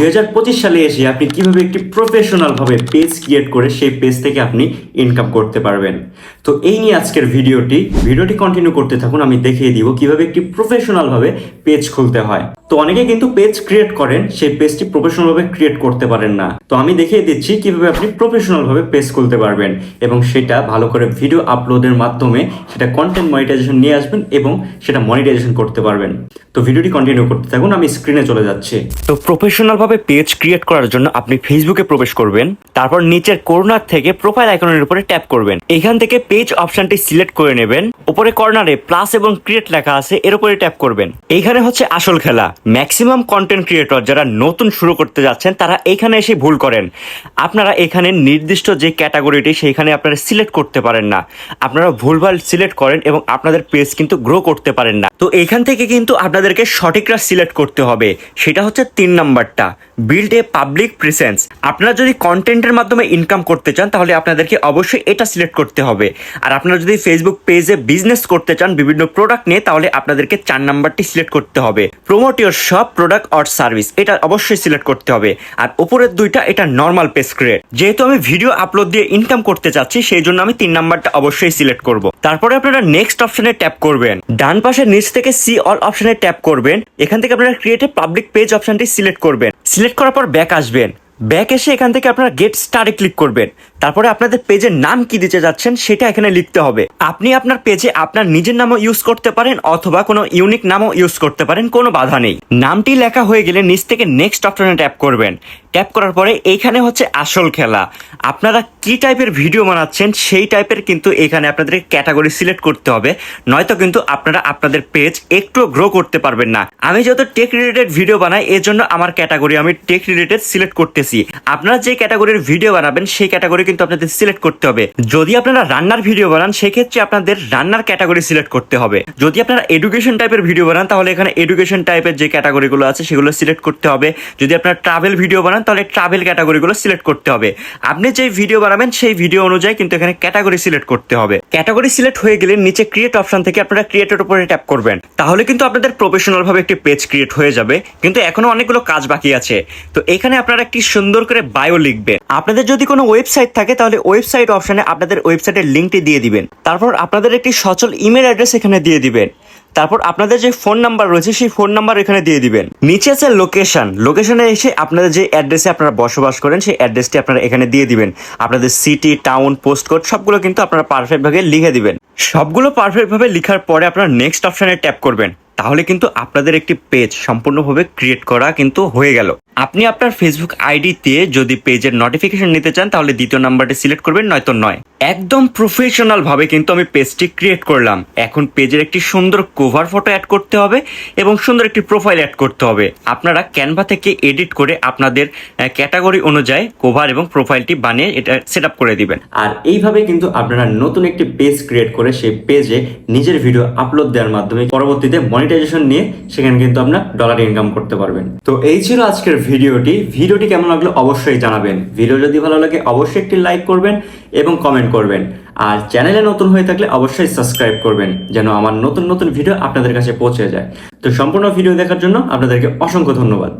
দুই হাজার পঁচিশ সালে এসে আপনি কীভাবে একটি প্রফেশনাল ভাবে পেজ ক্রিয়েট করে সেই পেজ থেকে আপনি ইনকাম করতে পারবেন। তো এই নিয়ে আজকের ভিডিওটি ভিডিওটি কন্টিনিউ করতে থাকুন, আমি দেখিয়ে দিব কীভাবে একটি প্রফেশনাল ভাবে পেজ খুলতে হয়। তো অনেকে কিন্তু পেজ ক্রিয়েট করেন, সেই পেজটি প্রফেশনাল ভাবে ক্রিয়েট করতে পারেন না। তো আমি দেখিয়ে দিচ্ছি কীভাবে আপনি প্রফেশনাল ভাবে পেজ খুলতে পারবেন এবং সেটা ভালো করে ভিডিও আপলোডের মাধ্যমে সেটা কন্টেন্ট মনিটাইজেশন নিয়ে আসবেন এবং সেটা মনিটাইজেশন করতে পারবেন। তো ভিডিওটি কন্টিনিউ করতে থাকুন, আমি স্ক্রিনে চলে যাচ্ছি। তো প্রফেশনাল ভাবে পেজ ক্রিয়েট করার জন্য আপনি ফেসবুকে প্রবেশ করবেন, তারপর নিচের কর্নার থেকে প্রোফাইল আইকনের উপরে ট্যাপ করবেন। এখান থেকে পেজ অপশনটি সিলেক্ট করে নেবেন, উপরে কর্নারে প্লাস এবং ক্রিয়েট লেখা আছে, এর উপরে ট্যাপ করবেন। এইখানে হচ্ছে আসল খেলা। ম্যাক্সিমাম কন্টেন্ট ক্রিয়েটর যারা নতুন শুরু করতে যাচ্ছেন, তারা এখানে এসে ভুল করেন। আপনারা এখানে নির্দিষ্ট যে ক্যাটাগরিটি সেইখানে আপনারা সিলেক্ট করতে পারেন না। আপনারা ভুলভাল সিলেক্ট করেন এবং আপনাদের পেজ কিন্তু গ্রো করতে পারেন না। তো এখান থেকে কিন্তু আপনাদেরকে সঠিকরা সিলেক্ট করতে হবে। সেটা হচ্ছে তিন নাম্বারটা। বিল্ড এ পাবলিক প্রেসেন্স আপনারা যদি কন্টেন্টের মাধ্যমে ইনকাম করতে চান, তাহলে আপনাদেরকে অবশ্যই এটা সিলেক্ট করতে হবে। আর আপনারা যদি ফেসবুক পেজে বিজনেস করতে চান, বিভিন্ন প্রোডাক্ট নিয়ে, তাহলে আপনাদেরকে চার নাম্বারটি সিলেক্ট করতে হবে। প্রমোট সব প্রোডাক্ট অর সার্ভিস এটা অবশ্যই সিলেক্ট করতে হবে। আর উপরের দুইটা, এটা নর্মাল পেজ ক্রিয়েট যেহেতু আমি ভিডিও আপলোড দিয়ে ইনকাম করতে চাচ্ছি, সেই জন্য আমি তিন নাম্বারটা অবশ্যই সিলেক্ট করব। তারপরে আপনারা নেক্সট অপশনে ট্যাপ করবেন। ডান পাশে নিচ থেকে সি অল অপশনে ট্যাপ করবেন। এখান থেকে আপনারা ক্রিয়েটিভ পাবলিক পেজ অপশনটি সিলেক্ট করবেন। সিলেক্ট করার পর ব্যাক আসবেন। ব্যাক এসে এখান থেকে আপনারা গেট স্টারে ক্লিক করবেন। তারপরে আপনাদের পেজের নাম কি দিতে যাচ্ছেন সেটা এখানে লিখতে হবে। আপনি আপনার পেজে আপনার নিজের নামও ইউজ করতে পারেন অথবা কোনো ইউনিক নামও ইউজ করতে পারেন, কোনো বাধা নেই। নামটি লেখা হয়ে গেলে নিচ থেকে নেক্সট অপশনে ট্যাপ করবেন। ট্যাপ করার পরে এইখানে হচ্ছে আসল খেলা। আপনারা কি টাইপের ভিডিও বানাচ্ছেন সেই টাইপের কিন্তু এখানে আপনাদের ক্যাটাগরি সিলেক্ট করতে হবে। নয়তো কিন্তু আপনারা আপনাদের পেজ একটু গ্রো করতে পারবেন না। আমি যত টেক রিলেটেড ভিডিও বানাই এর জন্য আমার ক্যাটাগরি আমি টেক রিলেটেড সিলেক্ট করতেছি। আপনারা যে ক্যাটাগরির ভিডিও বানাবেন, সেই ক্যাটাগরি কিন্তু আপনাদের সিলেক্ট করতে হবে। যদি আপনারা রান্নার ভিডিও বানান, সেক্ষেত্রে আপনাদের রান্নার ক্যাটাগরি সিলেক্ট করতে হবে। যদি আপনারা এডুকেশন টাইপের ভিডিও বানান, তাহলে এখানে এডুকেশন টাইপের যে ক্যাটাগরিগুলো আছে, সেগুলো সিলেক্ট করতে হবে। যদি আপনারা ট্রাভেল ভিডিও বানান তাহলে ট্রাভেল ক্যাটাগরিগুলো সিলেক্ট করতে হবে। আপনি যে ভিডিও বানাবেন, সেই ভিডিও অনুযায়ী কিন্তু এখানে ক্যাটাগরি সিলেক্ট করতে হবে। ক্যাটাগরি সিলেক্ট হয়ে গেলে নিচে ক্রিয়েট অপশন থেকে আপনারা ক্রিয়েটের উপরে ট্যাপ করবেন। তাহলে কিন্তু আপনাদের প্রফেশনাল ভাবে একটি পেজ ক্রিয়েট হয়ে যাবে। কিন্তু এখনও অনেকগুলো কাজ বাকি আছে। তো এখানে আপনারা একটি সুন্দর করে বায়ো লিখবেন। আপনাদের যদি কোনো ওয়েবসাইট থাকে, তাহলে ওয়েবসাইট অপশনে আপনাদের ওয়েবসাইটের লিঙ্কটি দিয়ে দিবেন। তারপর আপনাদের একটি সচল ইমেল অ্যাড্রেস এখানে দিয়ে দিবেন। তারপর আপনাদের যে ফোন নাম্বার রয়েছে, সেই ফোন নাম্বার এখানে দিয়ে দিবেন। নিচে আছে লোকেশন লোকেশনে এসে আপনাদের যে অ্যাড্রেসে আপনারা বসবাস করেন, সেই অ্যাড্রেসটি আপনারা এখানে দিয়ে দিবেন। আপনাদের সিটি টাউন পোস্ট কোড সবগুলো কিন্তু আপনারা পারফেক্টভাবে লিখে দিবেন। সবগুলো পারফেক্টভাবে লিখার লেখার পরে আপনারা নেক্সট অপশানে ট্যাপ করবেন। তাহলে কিন্তু আপনাদের একটি পেজ সম্পূর্ণভাবে ক্রিয়েট করা কিন্তু হয়ে গেল। আপনি আপনার ফেসবুক আইডিতে যদি পেজের নোটিফিকেশন নিতে চান, তাহলে দ্বিতীয় নাম্বারটি সিলেক্ট করবেন, নয়তো নয়। একদম প্রফেশনাল ভাবে কিন্তু আমি পেজটি ক্রিয়েট করলাম। এখন পেজের একটি সুন্দর কভার ফটো অ্যাড করতে হবে এবং সুন্দর একটি প্রোফাইল অ্যাড করতে হবে। আপনারা ক্যানভা থেকে এডিট করে আপনাদের ক্যাটাগরি অনুযায়ী কভার এবং প্রোফাইলটি বানিয়ে এটা সেট করে দিবেন। আর এইভাবে কিন্তু আপনারা নতুন একটি পেজ ক্রিয়েট করে সেই পেজে নিজের ভিডিও আপলোড দেওয়ার মাধ্যমে পরবর্তীতে মনিটাইজেশন নিয়ে সেখানে কিন্তু আপনার ডলার ইনকাম করতে পারবেন। তো এই ছিল আজকের ভিডিওটি। ভিডিওটি কেমন লাগল অবশ্যই জানাবেন। ভিডিও যদি ভালো লাগে অবশ্যই একটি লাইক করবেন এবং কমেন্ট করবেন। আর চ্যানেলে নতুন হয়ে থাকলে অবশ্যই সাবস্ক্রাইব করবেন, যেন আমার নতুন নতুন ভিডিও আপনাদের কাছে পৌঁছে যায়। তো সম্পূর্ণ ভিডিও দেখার জন্য আপনাদেরকে অসংখ্য ধন্যবাদ।